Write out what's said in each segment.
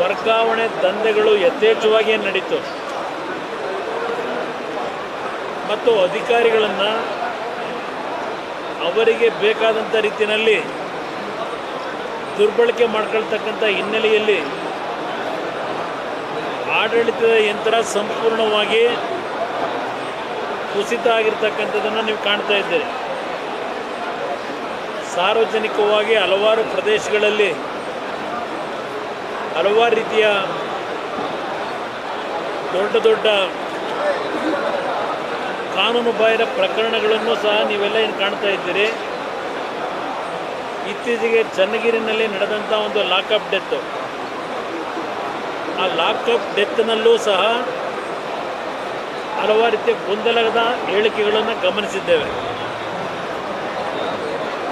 ವರ್ಗಾವಣೆ ದಂಧೆಗಳು ಯಥೇಚ್ಛವಾಗಿ ನಡೀತು. ಮತ್ತು ಅಧಿಕಾರಿಗಳನ್ನು ಅವರಿಗೆ ಬೇಕಾದಂಥ ರೀತಿಯಲ್ಲಿ ದುರ್ಬಳಕೆ ಮಾಡ್ಕೊಳ್ತಕ್ಕಂಥ ಹಿನ್ನೆಲೆಯಲ್ಲಿ ಆಡಳಿತದ ಯಂತ್ರ ಸಂಪೂರ್ಣವಾಗಿ ಕುಸಿತ ಆಗಿರ್ತಕ್ಕಂಥದ್ದನ್ನು ನೀವು ಕಾಣ್ತಾ ಇದ್ದೀರಿ. ಸಾರ್ವಜನಿಕವಾಗಿ ಹಲವಾರು ಪ್ರದೇಶಗಳಲ್ಲಿ ಹಲವಾರು ರೀತಿಯ ದೊಡ್ಡ ದೊಡ್ಡ ಕಾನೂನು ಬಾಹಿರ ಪ್ರಕರಣಗಳನ್ನು ಸಹ ನೀವೆಲ್ಲ ಏನು ಕಾಣ್ತಾ ಇದ್ದೀರಿ. ಇತ್ತೀಚೆಗೆ ಚನ್ನಗಿರಿನಲ್ಲಿ ನಡೆದಂಥ ಒಂದು ಲಾಕಪ್ ಡೆತ್. ಆ ಲಾಕಪ್ ಡೆತ್ನಲ್ಲೂ ಸಹ ಹಲವಾರು ರೀತಿಯ ಗೊಂದಲದ ಹೇಳಿಕೆಗಳನ್ನು ಗಮನಿಸಿದ್ದೇವೆ.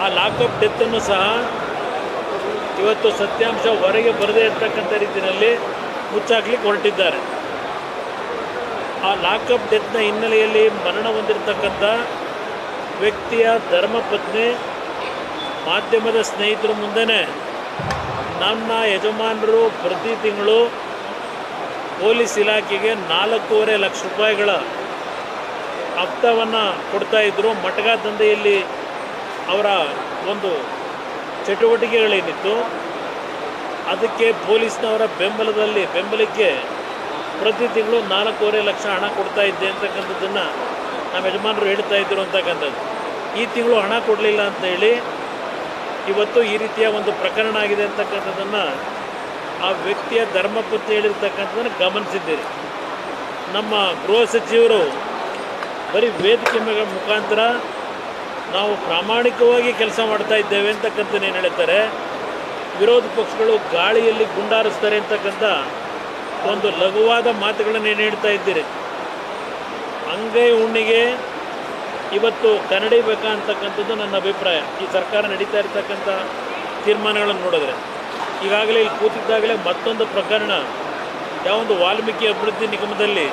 ಆ ಲಾಕಪ್ ಡೆತ್ತನ್ನು ಸಹ ಇವತ್ತು ಸತ್ಯಾಂಶ ಹೊರಗೆ ಬರದೇ ಇರತಕ್ಕಂಥ ರೀತಿಯಲ್ಲಿ ಮುಚ್ಚಾಕ್ಲಿಕ್ಕೆ ಹೊರಟಿದ್ದಾರೆ. ಆ ಲಾಕಪ್ ಡೆತ್ನ ಹಿನ್ನೆಲೆಯಲ್ಲಿ ಮರಣ ಹೊಂದಿರತಕ್ಕಂಥ ವ್ಯಕ್ತಿಯ ಧರ್ಮಪತ್ನಿ ಮಾಧ್ಯಮದ ಸ್ನೇಹಿತರ ಮುಂದೆ ನನ್ನ ಯಜಮಾನರು ಪ್ರತಿ ತಿಂಗಳು ಪೊಲೀಸ್ ಇಲಾಖೆಗೆ ನಾಲ್ಕೂವರೆ ಲಕ್ಷ ರೂಪಾಯಿಗಳ ಹಪ್ತವನ್ನು ಕೊಡ್ತಾ ಇದ್ದರು ಮಟಗ ದಂಧೆಯಲ್ಲಿ ಅವರ ಒಂದು ಚಟುವಟಿಕೆಗಳೇನಿತ್ತು, ಅದಕ್ಕೆ ಪೊಲೀಸ್ನವರ ಬೆಂಬಲದಲ್ಲಿ ಬೆಂಬಲಕ್ಕೆ ಪ್ರತಿ ತಿಂಗಳು ನಾಲ್ಕೂವರೆ ಲಕ್ಷ ಹಣ ಕೊಡ್ತಾ ಇದ್ದೆ ಅಂತಕ್ಕಂಥದ್ದನ್ನು ನಮ್ಮ ಯಜಮಾನರು ಹೇಳ್ತಾ ಇದ್ದರು ಅಂತಕ್ಕಂಥದ್ದು. ಈ ತಿಂಗಳು ಹಣ ಕೊಡಲಿಲ್ಲ ಅಂತ ಹೇಳಿ ಇವತ್ತು ಈ ರೀತಿಯ ಒಂದು ಪ್ರಕರಣ ಆಗಿದೆ ಅಂತಕ್ಕಂಥದ್ದನ್ನು ಆ ವ್ಯಕ್ತಿಯ ಧರ್ಮಪತ್ನಿ ಹೇಳಿರ್ತಕ್ಕಂಥದ್ದನ್ನು ಗಮನಿಸಿದ್ದೀರಿ. ನಮ್ಮ ಗೃಹ ಸಚಿವರು ಬರೀ ವೇದಿಕೆ ಮುಖಾಂತರ ನಾವು ಪ್ರಾಮಾಣಿಕವಾಗಿ ಕೆಲಸ ಮಾಡ್ತಾ ಇದ್ದೇವೆ ಏನು ಹೇಳ್ತಾರೆ? ವಿರೋಧ ಪಕ್ಷಗಳು ಗಾಳಿಯಲ್ಲಿ ಗುಂಡಾರಿಸ್ತಾರೆ ಅಂತಕ್ಕಂಥ ಒಂದು ಲಘುವಾದ ಮಾತುಗಳನ್ನು ಏನು ಹೇಳ್ತಾ ಇದ್ದೀರಿ? ಅಂಗೈ ಉಣ್ಣಿಗೆ ಇವತ್ತು ಕನ್ನಡಿಬೇಕಾ ಅಂತಕ್ಕಂಥದ್ದು ನನ್ನ ಅಭಿಪ್ರಾಯ. ಈ ಸರ್ಕಾರ ನಡೀತಾ ಇರ್ತಕ್ಕಂಥ ತೀರ್ಮಾನಗಳನ್ನು ನೋಡಿದ್ರೆ. ಈಗಾಗಲೇ ಇಲ್ಲಿ ಕೂತಿದ್ದಾಗಲೇ ಮತ್ತೊಂದು ಪ್ರಕರಣ. ಯಾವೊಂದು ವಾಲ್ಮೀಕಿ ಅಭಿವೃದ್ಧಿ ನಿಗಮದಲ್ಲಿ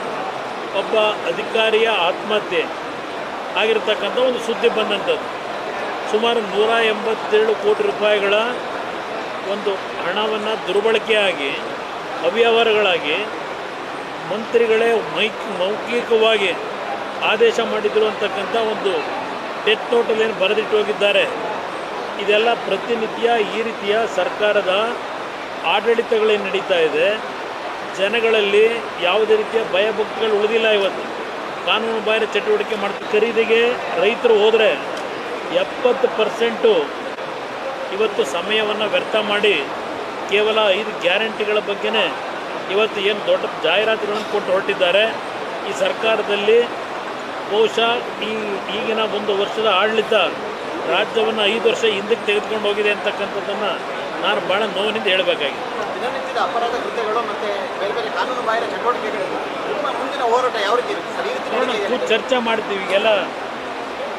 ಒಬ್ಬ ಅಧಿಕಾರಿಯ ಆತ್ಮಹತ್ಯೆ. ಆಗಿರ್ತಕ್ಕಂಥ ಒಂದು ಸುದ್ದಿ ಬಂದಂಥದ್ದು. ಸುಮಾರು ನೂರ ಎಂಬತ್ತೇಳು ಕೋಟಿ ರೂಪಾಯಿಗಳ ಒಂದು ಹಣವನ್ನು ದುರ್ಬಳಕೆಯಾಗಿ, ಅವ್ಯವಹಾರಗಳಾಗಿ ಮಂತ್ರಿಗಳೇ ಮೈಕ್, ಮೌಖಿಕವಾಗಿ ಆದೇಶ ಮಾಡಿದ್ರು ಅಂತಕ್ಕಂಥ ಒಂದು ಡೆತ್ ನೋಟಲ್ಲಿ ಏನು ಬರೆದಿಟ್ಟು ಹೋಗಿದ್ದಾರೆ. ಇದೆಲ್ಲ ಪ್ರತಿನಿತ್ಯ ಈ ರೀತಿಯ ಸರ್ಕಾರದ ಆಡಳಿತಗಳೇನು ನಡೀತಾ ಇದೆ. ಜನಗಳಲ್ಲಿ ಯಾವುದೇ ರೀತಿಯ ಭಯಭಕ್ತಿಗಳು ಉಳಿದಿಲ್ಲ ಇವತ್ತು. ಕಾನೂನು ಬಾಹಿರ ಚಟುವಟಿಕೆ ಮಾಡ್ತಾ ಖರೀದಿಗೆ ರೈತರು ಹೋದರೆ ಎಪ್ಪತ್ತು ಪರ್ಸೆಂಟು ಇವತ್ತು ಸಮಯವನ್ನು ವ್ಯರ್ಥ ಮಾಡಿ ಕೇವಲ ಐದು ಗ್ಯಾರಂಟಿಗಳ ಬಗ್ಗೆನೇ ಇವತ್ತು ಏನು ದೊಡ್ಡ ಜಾಹೀರಾತುಗಳನ್ನು ಕೊಟ್ಟು ಹೊರಟಿದ್ದಾರೆ. ಈ ಸರ್ಕಾರದಲ್ಲಿ ಬಹುಶಃ ಈ ಈಗಿನ ಒಂದು ವರ್ಷದ ಆಡಳಿತ ರಾಜ್ಯವನ್ನು ಐದು ವರ್ಷ ಹಿಂದಕ್ಕೆ ತೆಗೆದುಕೊಂಡು ಹೋಗಿದೆ ಅಂತಕ್ಕಂಥದ್ದನ್ನು ನಾನು ಭಾಳ ನೋವಿನಿಂದ ಹೇಳಬೇಕಾಗಿದೆ. ದಿನನಿತ್ಯದ ಅಪರಾಧ ಕೃತ್ಯಗಳು ಮತ್ತು ಬೇರೆ ಬೇರೆ ಕಾನೂನು ಬಾಹಿರ ಚಟುವಟಿಕೆಗಳಿಂದ ಕೂತು ಚರ್ಚೆ ಮಾಡ್ತೀವಿ. ಈಗೆಲ್ಲ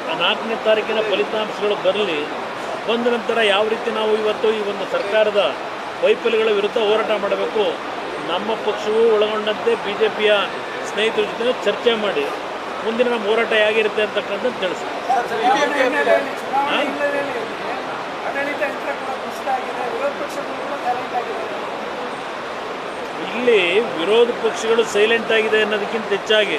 ಆ ನಾಲ್ಕನೇ ತಾರೀಕಿನ ಫಲಿತಾಂಶಗಳು ಬರಲಿ ಬಂದ ನಂತರ ಯಾವ ರೀತಿ ನಾವು ಇವತ್ತು ಈ ಒಂದು ಸರ್ಕಾರದ ವೈಫಲ್ಯಗಳ ವಿರುದ್ಧ ಹೋರಾಟ ಮಾಡಬೇಕು ನಮ್ಮ ಪಕ್ಷವೂ ಒಳಗೊಂಡಂತೆ ಬಿ ಜೆ ಪಿಯ ಸ್ನೇಹಿತರ ಜೊತೆ ಚರ್ಚೆ ಮಾಡಿ ಮುಂದಿನ ನಮ್ಮ ಹೋರಾಟ ಹೇಗಿರುತ್ತೆ ಅಂತಕ್ಕಂಥದ್ದು ತಿಳಿಸಿ. ಆಡಳಿತ ಯಂತ್ರ ಕೂಡ ಕುಸಿತ ವಿರೋಧ ಪಕ್ಷಗಳು ಕೂಡ ಸೈಲೆಂಟ್ ಆಗಿದೆ ಇಲ್ಲಿ ವಿರೋಧ ಪಕ್ಷಗಳು ಸೈಲೆಂಟ್ ಆಗಿದೆ ಅನ್ನೋದಕ್ಕಿಂತ ಹೆಚ್ಚಾಗಿ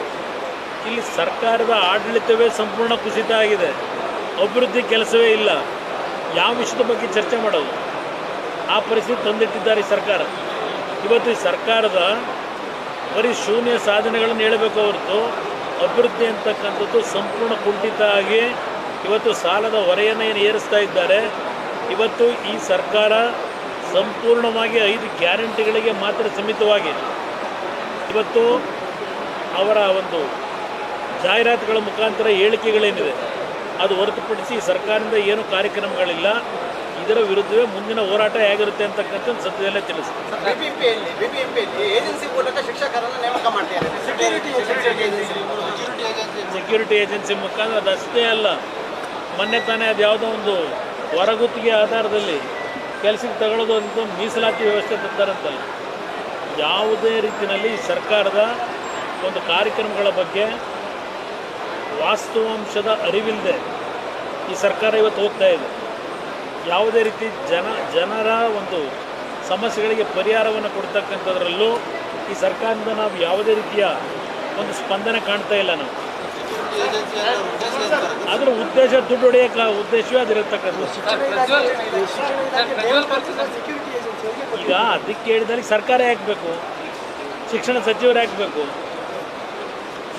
ಇಲ್ಲಿ ಸರ್ಕಾರದ ಆಡಳಿತವೇ ಸಂಪೂರ್ಣ ಕುಸಿತ ಆಗಿದೆ. ಅಭಿವೃದ್ಧಿ ಕೆಲಸವೇ ಇಲ್ಲ. ಯಾವ ವಿಷಯದ ಬಗ್ಗೆ ಚರ್ಚೆ ಮಾಡೋದು? ಆ ಪರಿಸ್ಥಿತಿ ತಂದಿಟ್ಟಿದ್ದಾರೆ ಈ ಸರ್ಕಾರ. ಇವತ್ತು ಈ ಸರ್ಕಾರದ ಬರೀ ಶೂನ್ಯ ಸಾಧನೆಗಳನ್ನು ಹೇಳಬೇಕು ಹೊರತು ಅಭಿವೃದ್ಧಿ ಅಂತಕ್ಕಂಥದ್ದು ಸಂಪೂರ್ಣ ಕುಂಠಿತ ಆಗಿ ಇವತ್ತು ಸಾಲದ ಹೊರೆಯನ್ನು ಏನು ಏರಿಸ್ತಾ ಇದ್ದಾರೆ. ಇವತ್ತು ಈ ಸರ್ಕಾರ ಸಂಪೂರ್ಣವಾಗಿ ಐದು ಗ್ಯಾರಂಟಿಗಳಿಗೆ ಮಾತ್ರ ಸೀಮಿತವಾಗಿ. ಇವತ್ತು ಅವರ ಒಂದು ಜಾಹೀರಾತುಗಳ ಮುಖಾಂತರ ಹೇಳಿಕೆಗಳೇನಿದೆ ಅದು ಹೊರತುಪಡಿಸಿ ಸರ್ಕಾರದಿಂದ ಏನು ಕಾರ್ಯಕ್ರಮಗಳಿಲ್ಲ. ಇದರ ವಿರುದ್ಧವೇ ಮುಂದಿನ ಹೋರಾಟ ಹೇಗಿರುತ್ತೆ ಅಂತಕ್ಕಂಥ ಸದ್ಯದಲ್ಲೇ ತಿಳಿಸುತ್ತೆ ಸರ್ ಬಿಬಿಎಂಪಿಯಲ್ಲಿ ಬಿಬಿಎಂಪಿಯಲ್ಲಿ ಏಜೆನ್ಸಿ ಮೂಲಕ ಶಿಕ್ಷಕರನ್ನು ನೇಮಕ ಮಾಡ್ತಾರೆ ಸೆಕ್ಯೂರಿಟಿ ಏಜೆನ್ಸಿ ಸೆಕ್ಯೂರಿಟಿ ಏಜೆನ್ಸಿ ಮುಖಾಂತರ ಅದು ಅಷ್ಟೇ ಅಲ್ಲ. ಮೊನ್ನೆ ತಾನೇ ಅದು ಯಾವುದೋ ಒಂದು ಹೊರಗುತ್ತಿಗೆ ಆಧಾರದಲ್ಲಿ ಕೆಲಸಕ್ಕೆ ತಗೊಳ್ಳೋದು ಅಂತ ಮೀಸಲಾತಿ ವ್ಯವಸ್ಥೆ ತಂದಾರಂತಲ್ಲ. ಯಾವುದೇ ರೀತಿಯಲ್ಲಿ ಸರ್ಕಾರದ ಒಂದು ಕಾರ್ಯಕ್ರಮಗಳ ಬಗ್ಗೆ ವಾಸ್ತವಾಂಶದ ಅರಿವಿಲ್ಲದೆ ಈ ಸರ್ಕಾರ ಇವತ್ತು ಹೋಗ್ತಾ ಇದೆ. ಯಾವುದೇ ರೀತಿ ಜನ, ಜನರ ಒಂದು ಸಮಸ್ಯೆಗಳಿಗೆ ಪರಿಹಾರವನ್ನು ಕೊಡ್ತಕ್ಕಂಥದ್ರಲ್ಲೂ ಈ ಸರ್ಕಾರದಿಂದ ನಾವು ಯಾವುದೇ ರೀತಿಯ ಒಂದು ಸ್ಪಂದನೆ ಕಾಣ್ತಾ ಇಲ್ಲ ನಾವು. ಅದರ ಉದ್ದೇಶ ದುಡ್ಡು ಹೊಡೆಯಕ ಉದ್ದೇಶವೇ ಅದಿರತಕ್ಕಂಥ ಈಗ ಅದಕ್ಕೆ ಹೇಳಿದಲ್ಲಿ ಸರ್ಕಾರ ಹಾಕಬೇಕು ಶಿಕ್ಷಣ ಸಚಿವರು ಹಾಕಬೇಕು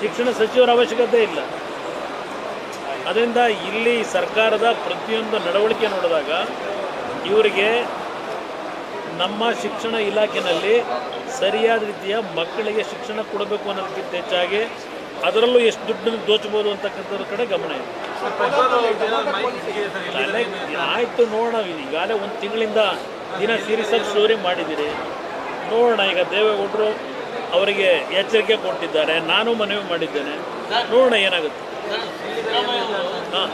ಶಿಕ್ಷಣ ಸಚಿವರ ಅವಶ್ಯಕತೆ ಇಲ್ಲ. ಅದರಿಂದ ಇಲ್ಲಿ ಸರ್ಕಾರದ ಪ್ರತಿಯೊಂದು ನಡವಳಿಕೆ ನೋಡಿದಾಗ ಇವರಿಗೆ ನಮ್ಮ ಶಿಕ್ಷಣ ಇಲಾಖೆಯಲ್ಲಿ ಸರಿಯಾದ ರೀತಿಯ ಮಕ್ಕಳಿಗೆ ಶಿಕ್ಷಣ ಕೊಡಬೇಕು ಅನ್ನೋದಕ್ಕಿಂತ ಹೆಚ್ಚಾಗಿ ಅದರಲ್ಲೂ ಎಷ್ಟು ದುಡ್ಡನ್ನು ದೋಚಬಹುದು ಅಂತಕ್ಕಂಥದ್ರ ಕಡೆ ಗಮನ ಇದೆ. ಆಯ್ತು ನೋಡೋಣ ಈಗಾಗಲೇ ಒಂದು ತಿಂಗಳಿಂದ ದಿನ ಸೀರಿಯಸ್ಸಾಗಿ ಸ್ಟೋರಿ ಮಾಡಿದ್ದೀರಿ. ನೋಡೋಣ ಈಗ ದೇವೇಗೌಡರು ಅವರಿಗೆ ಎಚ್ಚರಿಕೆ ಕೊಟ್ಟಿದ್ದಾರೆ ನಾನು ಮನವಿ ಮಾಡಿದ್ದೇನೆ. ನೋಡೋಣ ಏನಾಗುತ್ತೆ. ಹಾಂ.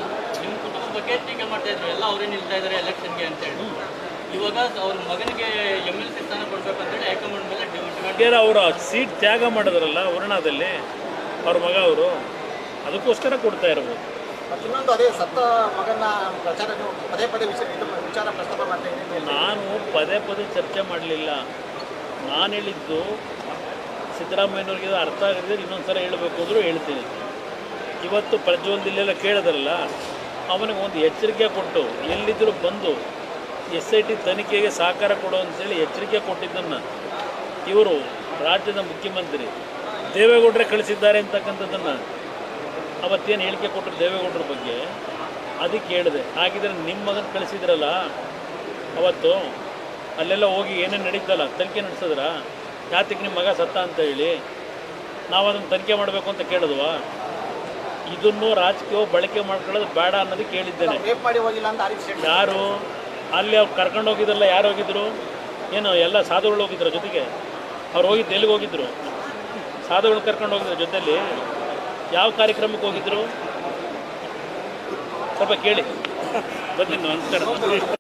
ಇವಾಗ ಅವ್ರ ಮಗನಿಗೆ ಎಂ ಎಲ್ ಸಿ ಸ್ಥಾನ ಕೊಡ್ಬೇಕು ಅಂತೇಳಿ ಹೈಕಮಾಂಡ್ ಮೇಲೆ ಅವರ ಸೀಟ್ ತ್ಯಾಗ ಮಾಡಿದ್ರಲ್ಲ ವರ್ಣದಲ್ಲಿ ಅವ್ರ ಮಗ ಅವರು ಅದಕ್ಕೋಸ್ಕರ ಕೊಡ್ತಾ ಇರ್ಬೋದು ಮತ್ತು ಇನ್ನೊಂದು ಅದೇ ಸತ್ತ ಮಗನ ಪ್ರಚಾರ ನೀವು ಪದೇ ಪದೇ ವಿಷಯ ಇದು ವಿಚಾರ ಪ್ರಸ್ತಾಪ ಮಾಡ್ತಾ ಇದ್ದೀನಿ ನಾನು ಪದೇ ಪದೇ ಚರ್ಚೆ ಮಾಡಲಿಲ್ಲ. ನಾನು ಹೇಳಿದ್ದು ಸಿದ್ದರಾಮಯ್ಯನವ್ರಿಗೆ ಇದು ಅರ್ಥ ಆಗದಿದ್ರೆ ಇನ್ನೊಂದು ಸಲ ಹೇಳಬೇಕು ಅಂದರೂ ಹೇಳ್ತೀನಿ. ಇವತ್ತು ಪ್ರಜ್ವಲ್ ಇಲ್ಲೆಲ್ಲ ಕೇಳಿದ್ರಲ್ಲ ಅವನಿಗೆ ಒಂದು ಎಚ್ಚರಿಕೆ ಕೊಟ್ಟು ಎಲ್ಲಿದ್ದರೂ ಬಂದು ಎಸ್ ಐ ಟಿ ತನಿಖೆಗೆ ಸಹಕಾರ ಕೊಡು ಅಂತೇಳಿ ಎಚ್ಚರಿಕೆ ಕೊಟ್ಟಿದ್ದನ್ನು ಇವರು ರಾಜ್ಯದ ಮುಖ್ಯಮಂತ್ರಿ ದೇವೇಗೌಡರೇ ಕಳಿಸಿದ್ದಾರೆ ಅಂತಕ್ಕಂಥದ್ದನ್ನು ಅವತ್ತೇನು ಹೇಳಿಕೆ ಕೊಟ್ಟರು ದೇವೇಗೌಡರ ಬಗ್ಗೆ? ಅದಕ್ಕೆ ಹೇಳಿದೆ. ಹಾಗಿದ್ರೆ ನಿಮ್ಮ ಮಗನ ಕಳಿಸಿದ್ರಲ್ಲ ಅವತ್ತು ಅಲ್ಲೆಲ್ಲ ಹೋಗಿ ಏನೇನು ನಡೀತಲ್ಲ ತನಿಖೆ ನಡೆಸಿದ್ರ? ಯಾತಕ್ಕೆ ನಿಮ್ಮ ಮಗ ಸತ್ತ ಅಂತ ಹೇಳಿ? ನಾವು ಅದನ್ನು ತನಿಖೆ ಮಾಡಬೇಕು ಅಂತ ಕೇಳಿದ್ವಾ? ಇದನ್ನು ರಾಜಕೀಯ ಬಳಕೆ ಮಾಡ್ಕೊಳ್ಳೋದು ಬೇಡ ಅನ್ನೋದು ಕೇಳಿದ್ದೇನೆ. ಯಾರು? ಅಲ್ಲಿ ಅವ್ರು ಕರ್ಕೊಂಡು ಹೋಗಿದ್ರಲ್ಲ ಯಾರು ಹೋಗಿದ್ರು? ಏನು ಎಲ್ಲ ಸಾಧುಗಳು ಹೋಗಿದ್ರು ಜೊತೆಗೆ? ಅವ್ರು ಹೋಗಿದ್ದು ಎಲ್ಲಿಗೆ ಹೋಗಿದ್ರು. ಸಾಧುಗಳು ಕರ್ಕೊಂಡು ಹೋಗಿದ್ರು ಜೊತೆಯಲ್ಲಿ ಯಾವ ಕಾರ್ಯಕ್ರಮಕ್ಕೆ ಹೋಗಿದ್ರು? ಸ್ವಲ್ಪ ಕೇಳಿ. ಬರ್ತೀನಿ ನಮಸ್ಕಾರ.